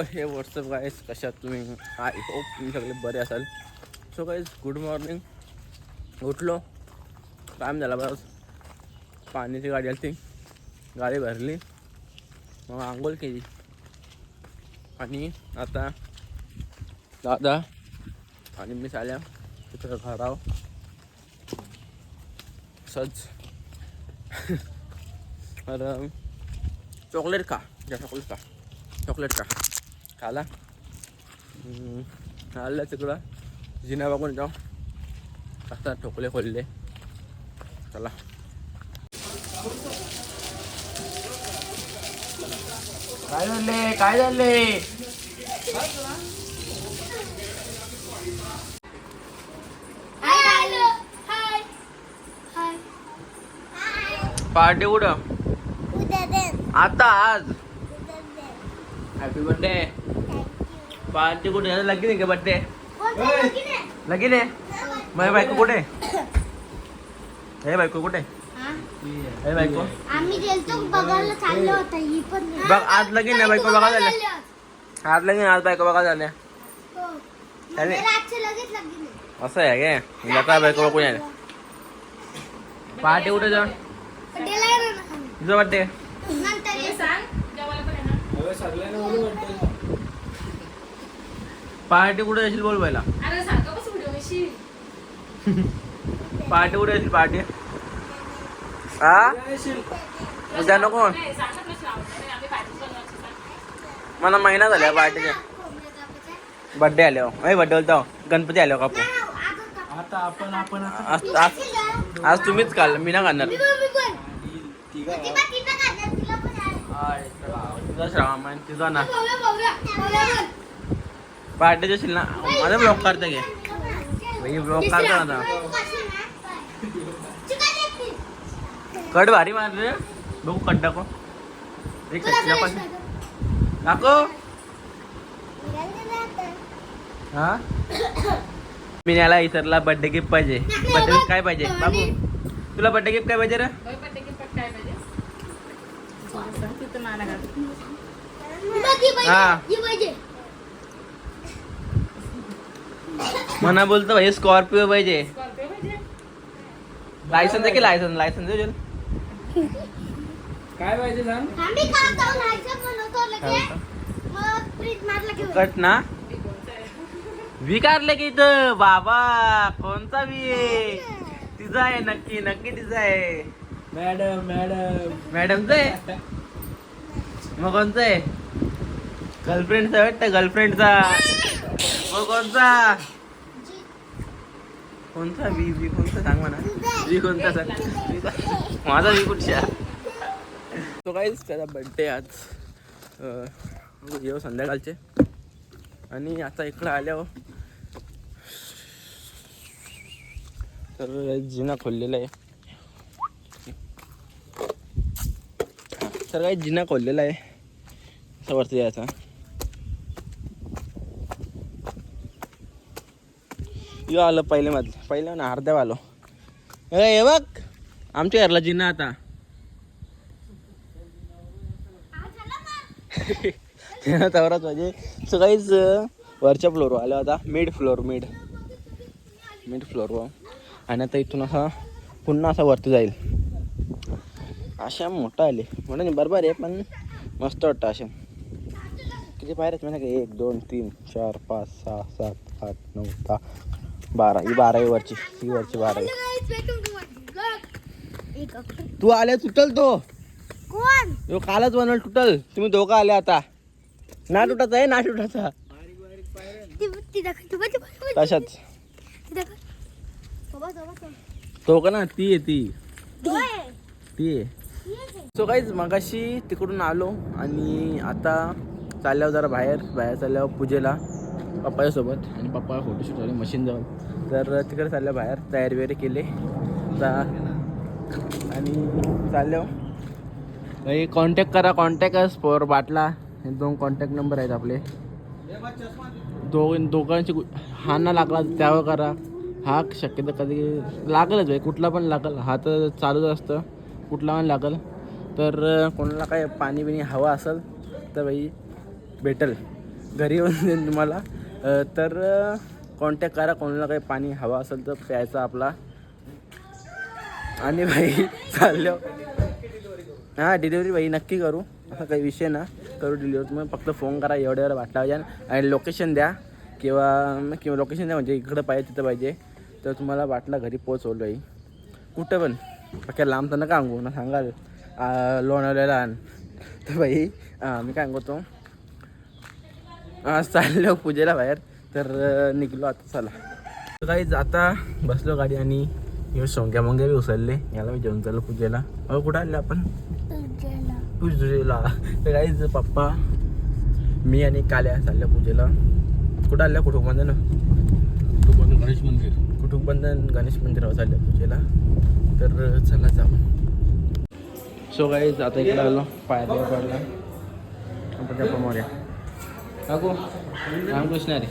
हे WhatsApp guys कशात तुम्ही? आय होप तुम्ही सगळे बरे असाल. सो गाईज गुड मॉर्निंग उठलो. टाईम झाला बस. पाण्याची गाडी आली ती गाडी भरली. मग आंघोळ केली. आणि आता दादा आणि मी चाल्या तिथं घराव. सज. तर चॉकलेट खा. या चॉकलेट खा. चॉकलेट खा. खाला. आलं तिकडं. जिना बघून जाऊ. आता ठोकले खोलले. चला. काय झाले? काय झाले? हाय हाय. हाय. पार्टी कुठं? आता आज. हॅपी बर्थडे पार्टी कुठे लगीन आहे का बर्थडे लगीन आहे? लगीन आहे माझी बायको कुठे हे बायको कुठे हा? बायको आम्ही गेलतो बघायला चाललो होतो ही पण नाही. बघ आज लगीन आहे बायको बघा झाल्या. आज लगीन आज बायको बघा झाल्या. असं आहे काय म्हणजे आता बायको बघून यायला पार्टी कुठे जा बड्डेला पार्टी कुठे जाशील बोल पहिला अरे सारखं बस व्हिडिओ कशी पार्टी कुठे जाशील पार्टी? हा उद्या नको. मला महिना झाला कापायच्या. बर्थडे आल्यावर नाही बर्थडे बोलतो. गणपती कापू. आता आपण आपण आता आज आज तुम्हीच काल मी ना खाणार. मी तुझा श्रावण तुझा ना. पार्टी जाशील ना माझा ब्लॉग करते घे भाई ब्लॉग काढतो ना. कट भारी मार रे. बघू कट टाको एक पण टाको हा? मी याला इसरला बर्थडे गिफ्ट पाहिजे. बर्थडे गिफ्ट काय पाहिजे? बाबू तुला बर्थडे गिफ्ट काय पाहिजे रे होय, पण ते किती काय पाहिजे सांग तिथं नाना घाल. हा. मना बोलतो भाई स्कॉर्पिओ पाहिजे. स्कॉर्पिओ पाहिजे लायसन्स आहे की लायसन्स लायसन्स आहे काय पाहिजे कट ना. विकारले की इथं. बाबा कोणता वी आहे तिचा आहे नक्की नक्की तिचा आहे. Madam madam. मॅडमचं आहे? मग कोणचा आहे? गर्लफ्रेंडचा वाटतं गर्लफ्रेंडचा. मग कोणता? कोणता वी वी कोणता? सांग म्हणा. वी कोणता सांग? माझा वी कुठच्या? तो काहीच त्याचा बड्डे आज. येऊ संध्याकाळचे. आणि आता इकडं आल्यावर तर जिना खोललेला आहे. सर काही जिना खोललेला आहे. असं वरती यायचा यो आलं पहिले मधलं पहिलं ना अर्ध्या आलो ए बघ. आमच्या घरला जिना आता. तवराच म्हणजे सो वरच्या फ्लोरवर आलं आता. मिड फ्लोअर मिड मिड फ्लोरवर आणि आता इथून असा पुन्हा असा वरती जाईल. अशा मोठा आले. मोठा नाही बरोबर आहे पण मस्त वाटतं अशा किती पायऱ्या आहेत माहिती का? एक दोन तीन चार पाच सहा सात आठ नऊ दहा बारा. ही बारा आहे वरची. ही वरची बारा आहे. तू आले तुटल तो. कोण? कालच बनवल तुटल. तुम्ही दोघं आले आता. ना तुटाचा आहे ना तुटाचा. तशाच. ती का ना ती आहे ती. ती आहे. सो काहीच मगाशी तिकडून आलो आणि आता चालल्यावर जरा बाहेर बाहेर चालल्यावर पूजेला पप्पाच्या आणि पप्पा फोटोशूट झाले मशीन जाऊन तर तिकडे चालल्या बाहेर तयारी वगैरे केले. आणि चालल्यावर? काही कॉन्टॅक्ट करा कॉन्टॅक्ट फॉर बाटला. हे दोन कॉन्टॅक्ट नंबर आहेत आपले. दो दोघांची हा ना लागला त्यावर करा. हा शक्यतो कधी लागलच आहे कुठला पण लागल. हा तर चालूच असतं. कुठला पण लागल तर कोणाला काय पाणी बिणी हवं असेल तर बाई भेटल. घरी येऊन देईन तुम्हाला. तर कॉन्टॅक्ट करा कोणाला काही पाणी हवा असेल तर प्यायचा आपला. आणि भाई चाललो. हां डिलिव्हरी भाई नक्की करू. असा काही विषय ना करू डिलिव्हरी तुम्ही फक्त फोन करा एवढ्यावर वाटला पाहिजे आणि लोकेशन द्या. किंवा किंवा लोकेशन द्या म्हणजे इकडं पाहिजे तिथं पाहिजे. तर तुम्हाला वाटलं घरी पोचवलं भाई कुठं पण. बाकी लांब तर नका सांगू ना सांगाल आण. तर भाई हां मी काय सांगतो आज चाललो पूजेला बाहेर तर निघलो आता चला. तर काहीच आता बसलो गाडी आणि हे सोंग्या मोंग्या बी उचलले याला मी जेवण चाललो पूजेला. अहो कुठं आले आपण? पूजेला. तर काहीच पप्पा मी आणि काल्या चालल्या पूजेला. कुठं आल्या? कुटुंबबंधन गणेश मंदिर. कुटुंबबंधन गणेश मंदिरावर चालल्या पूजेला. तर चला जाऊ सो काहीच आता इकडे आलो पायऱ्या पडला आपण त्या मोर्या काकू रामकृष्ण रे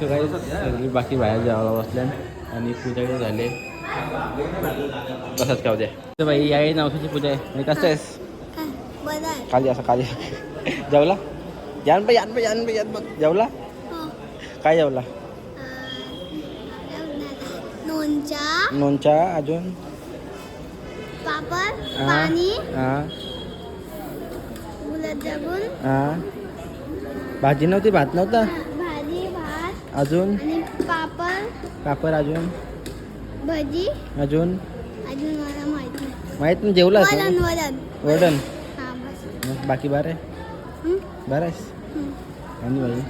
तर काही सगळी बाकी बाहेर जायला बसल्या आणि पूजा वगैरे झाले तसंच काय द्या तर बाई याही नवसाची पूजा आहे आणि कसं आहेस खाली असं खाली जेवला यान बाई यान बाई यान बाई यान बघ जेवला काय जेवला लोणचा नोनचा अजून? पापड हा, पाणी हा. गुलाबजामुन हा. भाजी नव्हती भात नव्हता? भाजी भात. अजून? आणि पापड. कापर अजून? भजी. अजून? अजून मला माहीत नाही. माहीत नाही जेवला वरण वरण. वडन हा बस. बाकी बार आहे? हं? बरं आहेस हं. आणि भाई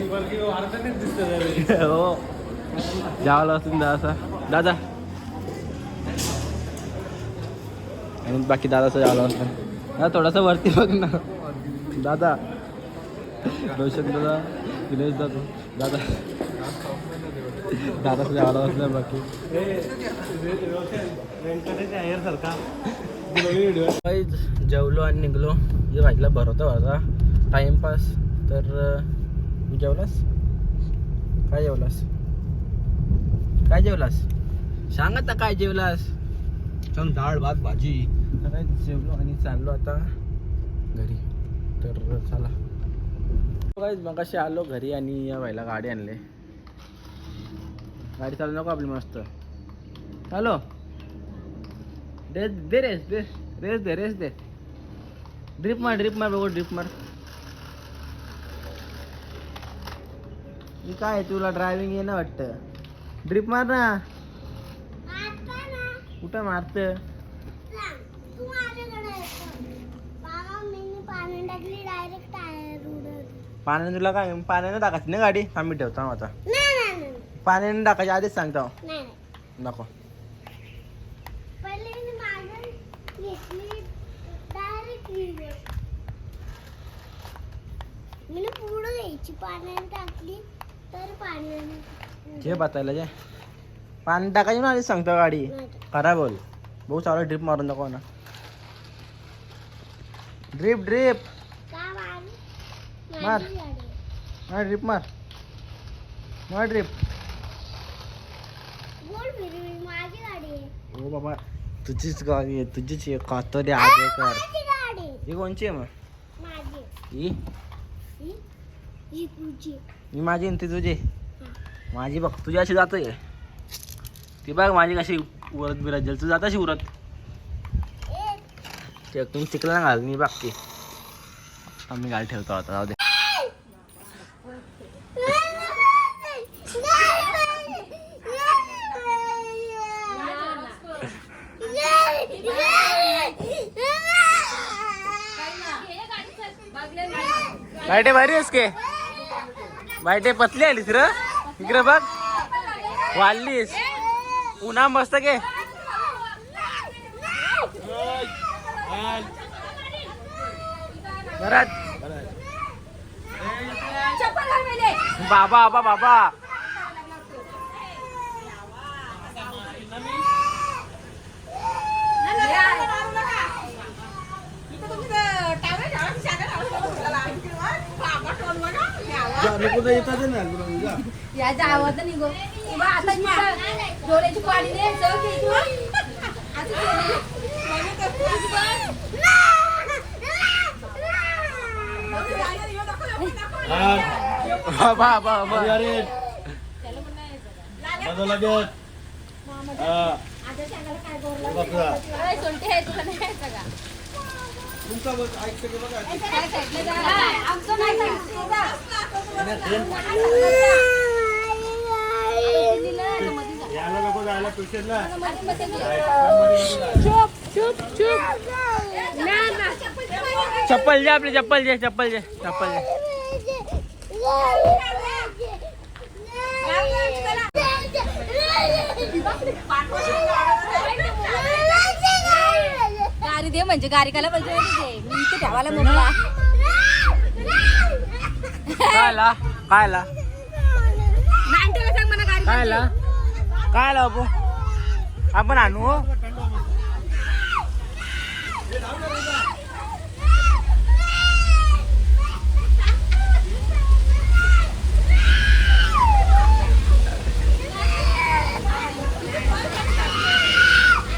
हो. जावला असून दा दादा. आणि बाकी दादाचं जावला असतं दादा थोडासा वरती बघ ना. दादा. रोशन दादा दिनेश दादा दादा. दादाचं जावला असलं बाकी. जेवलो आणि निघलो. जे भाजीला भरवता होता टाइमपास तर जेवलास? काय जेवलास? काय जेवलास? सांग आता काय जेवलास? छान डाळ भात भाजी. काय जेवलो आणि चाललो आता घरी. तर चला. काय मग अशी आलो घरी आणि या बाईला गाडी आणले. गाडी चालू नको आपली मस्त. हॅलो? दे दे रेस दे रेस दे रेस दे. ड्रिप मार ड्रिप मार बघू ड्रिप मार. मी काय तुला ड्रायव्हिंग येणं वाटतं? ड्रिप मार ना कुठं मारत? पाण्याने तुला काय पाण्याने टाकायची ना गाडी? आम्ही ठेवतो आता. पाण्याने टाकायची आधीच सांगतो. नको. मी पुढं घ्यायची पाण्याने टाकली तर पाण्याने जे बतायला जे पाणी टाकायची ना आधीच सांगतो गाडी. खरा बोल. भाऊ चालू ड्रिप मारून दाखव ना. ड्रिप ड्रिप मार. मार. आहे. ड्रिप मार. मार ड्रिप आहे ओ बाबा तुझीच गाडी आहे तुझीच आहे कातरी आगे कर. आहे. ही कोणची आहे मग? माझी. ही? ही माझी आणि ती तुझी. माझी बघ तुझी अशी जातोय. ती बघ माझी कशी उरत बिरत तू जात अशी उरत? तुम्ही चिकला ना घाल मी बघते. आम्ही गाडी ठेवतो आता जाऊ दे. बायटे भारी आहेस के? बायटे पतली आली र? इकडे बघ. वाढलीस. उन्हा मस्त गे. घरात. बाबा बाबा बाबा. या जावं निघो उभा आता डोळ्याची पाणी दे जाऊ की इथून. आता ते- मम्मी करते. बाबा बाबा. अरे, सोंटी आहे, तुला नाही यायचं का? काय साईडला जा. आमचं नाही. चप्पल जे आपली चप्पल जे चप्पल जे चप्पल जे गाडी दे म्हणजे गाडी काला दे. मी इथे ठेवायला मोकळा. काय आला काय आला काय आला आपण आणू हो.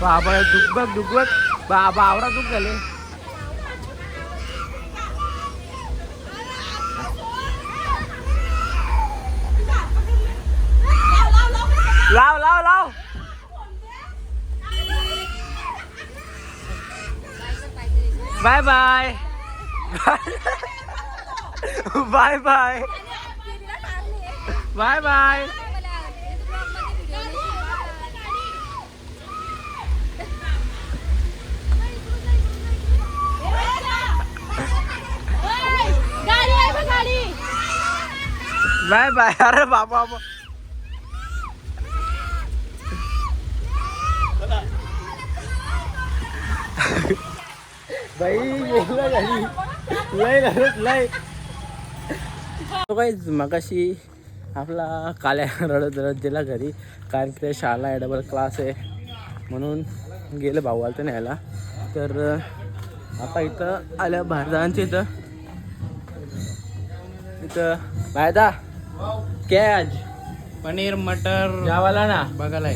बाबा दुखबक दुखबक बाबा आवरा दुख झाले. लाव लाव लाव bye bye bye bye bye bye गाडी आहे बघ, गाडी बाय बाय अरे बाबा बाई बोला झाली लय रडत लय. तो काही मगाशी आपला काल्या रडत रडत दिला घरी कारण की शाळा आहे डबल क्लास आहे. म्हणून गेले भाऊ आलं न्यायला. तर आता इथं आल्या भारतांच्या इथं. इथं बायदा काय आज पनीर मटर. जावाला ना. बघायला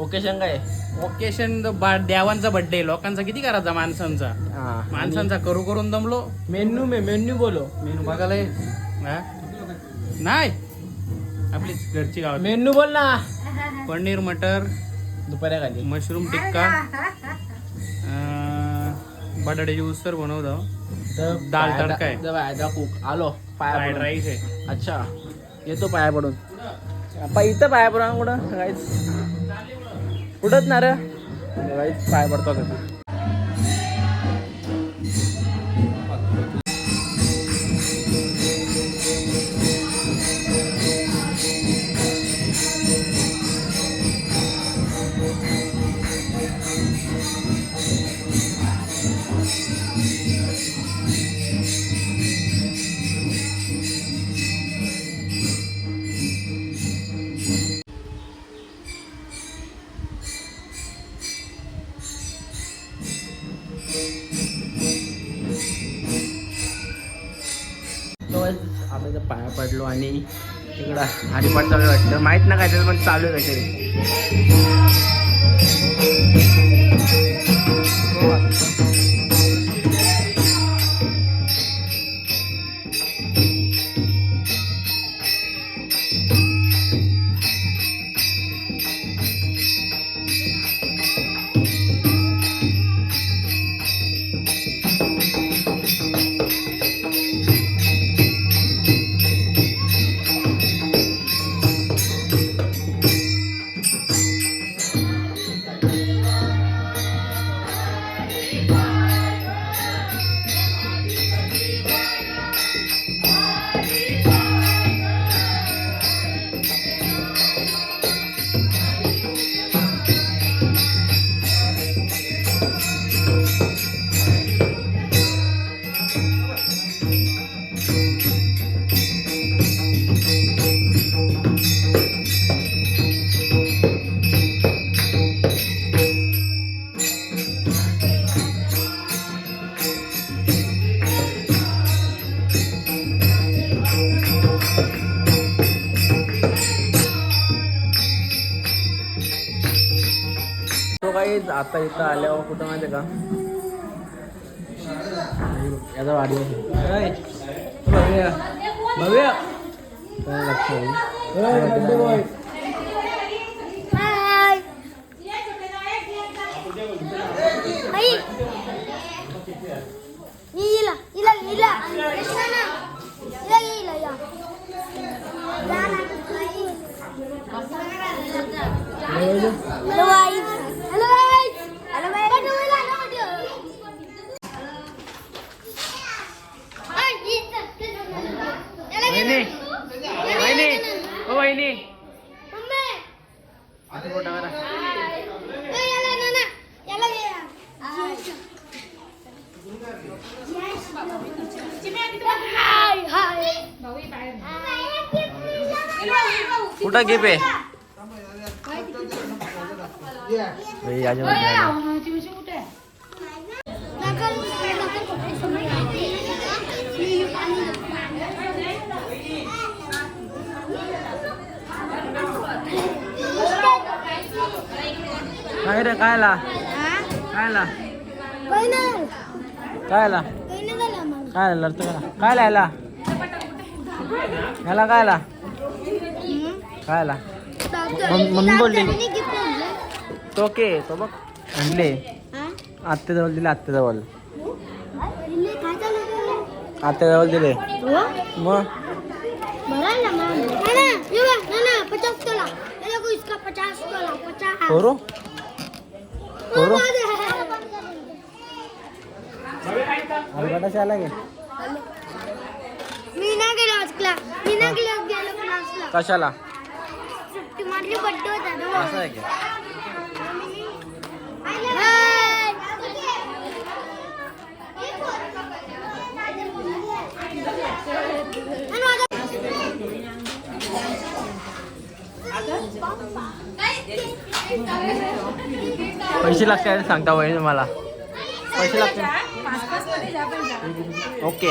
ओकेशन काय ओकेशन देवांचा बर्थडे लोकांचा किती करायचा माणसांचा? हा. माणसांचा करू करून दमलो. मेन्यू मे मेन्यू बोलो. मेनू बघायला? नाही. आपली घरची गाव. मेन्यू बोल ना. पनीर मटर दुपाऱ्या खाली. मशरूम टिक्का बटाट्याची उसर बनवतो. दाल तडका आहे. कुक आलो. पाया. राईस आहे. अच्छा. येतो पाया पडून. इथं पाया पडून कुठं? काहीच उडत ना रे. पाय पाया आपल्या पाया पडलो आणि तिकडं हरिपाठ चालू आहे वाटतं. माहीत ना काय त्याचं पण चालू आहे काहीतरी. तो काही आता इथं आल्यावर कुठं माहिती का? याचा वाढदिवस आहे. भव्य भव्य काय लक्ष आहे? हाय आई इला इला इला कृष्णा इला इला या hello guys hello guys hello guys वहिनी वहिनी ओ वहिनी मम्मी असं फोटो करा ए, याला नाना याला घे हाय हाय कुठं गेप आहे भाई, आज मध्ये नाही. काय रे काय ला काय ला काय ला काय लढत करा काय ला याला याला काय ला काय ला मम- मम्मी बोलली. तो के तो बघ आणले आत्याजवळ दिले आत्याजवळ आत्याजवळ दिले. मग? तोला. पचास करू करू अलगटाशी आला गे मी ना गेलो आज क्लास मी ना गेलो गेलो क्लासला कशाला? मारली बड्डे होता ना असं आहे का पैसे लागतात सांगता वहिनी मला पैसे लागतात पाच पाच मध्ये जा पण जा. ओके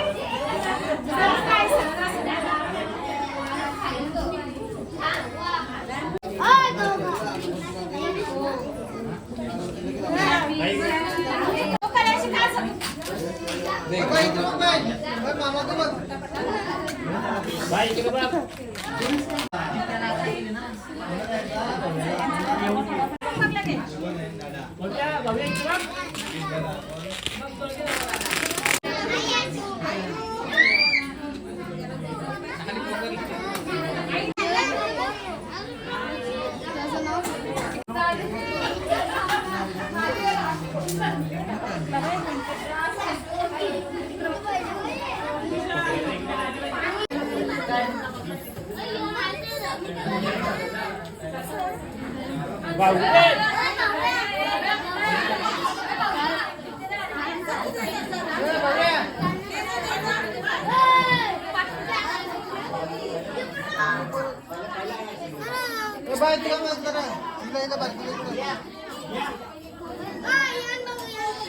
हाय, yan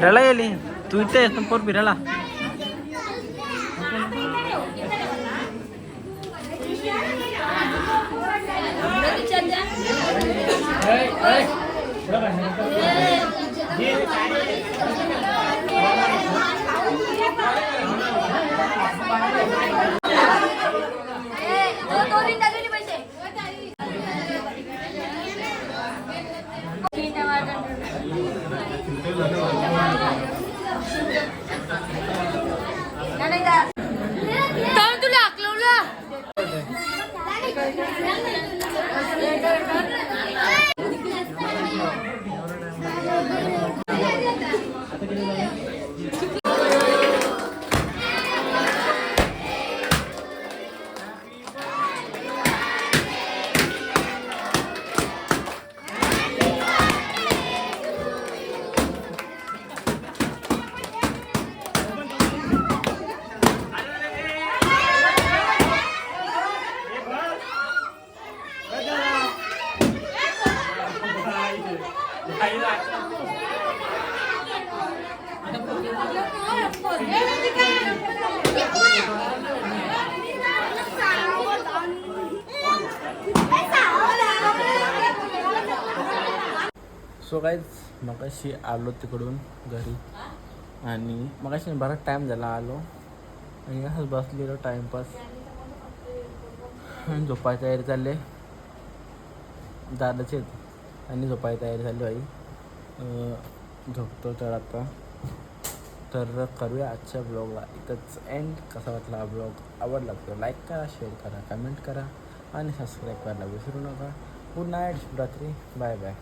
फिरायला गेली तू इथे येतो पोर फिरायला Obrigado. सो काहीच मगाशी आलो तिकडून घरी. आणि मगाशी बराच टाईम झाला आलो. आणि असंच बसलेलो टाईमपास आणि झोपायची तयारी चालले दादाचे आणि झोपायची तयारी झाली बाई. झोपतो तर आता. तर करूया आजच्या ब्लॉगला इथंच एंड कसा वाटला हा ब्लॉग आवडला तर लाईक करा शेअर करा कमेंट करा. आणि सबस्क्राईब करायला विसरू नका. गुड नाईट शुभरात्री. Bye bye